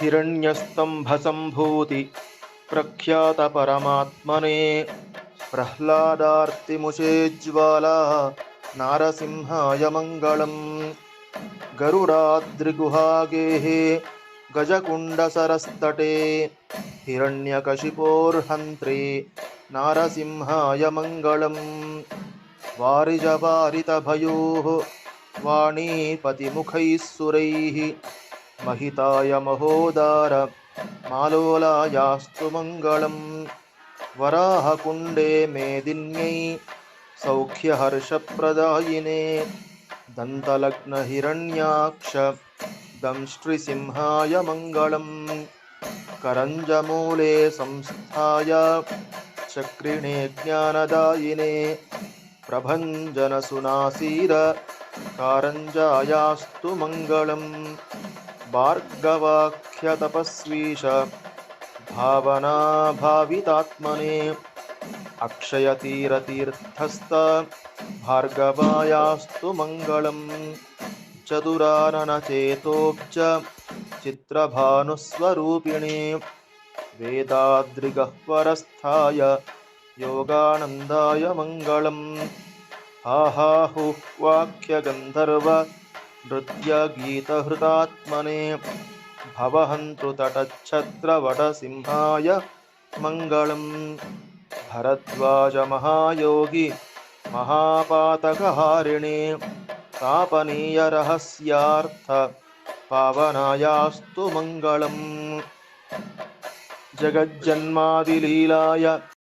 हिरण्यस्तम्भसम्भूति प्रख्यातपरमात्मने प्रह्लादार्तिमुषेज्ज्वाला नारसिंहाय मङ्गलम् गरुडाद्रिगुहागेः गजकुण्डसरस्तटे हिरण्यकशिपोर्हन्त्रे नारसिंहाय मङ्गलम् वारिजवारितभयोः वाणीपतिमुखैः सुरैः महिताय महोदार मालोलायास्तु मङ्गलम्। वराहकुण्डे मेदिन्यै सौख्यहर्षप्रदायिने दन्तलग्नहिरण्याक्ष दंष्ट्रिसिंहाय मङ्गलम्। करञ्जमूले संस्थाय चक्रिणे ज्ञानदायिने प्रभञ्जनसुनासीर कारञ्जायास्तु मङ्गलम् भार्गवाख्यतपस्वीश भावनाभावितात्मने अक्षयतीरतीर्थस्थ भार्गवायास्तु मङ्गलम् चतुराननचेतोब्ज चित्रभानुस्वरूपिणे वेदाद्रिगह्वरस्थाय योगानन्दाय मङ्गलम्। आहाहुह्वाख्यगन्धर्व नृत्यगीतहृतात्मने भवहन्तु तटच्छत्रवटसिंहाय मङ्गलम्। भरद्वाजमहायोगि महापातकहारिणे तापनीयरहस्यार्थ पावनायास्तु मङ्गलम्। जगज्जन्मादिलीलाय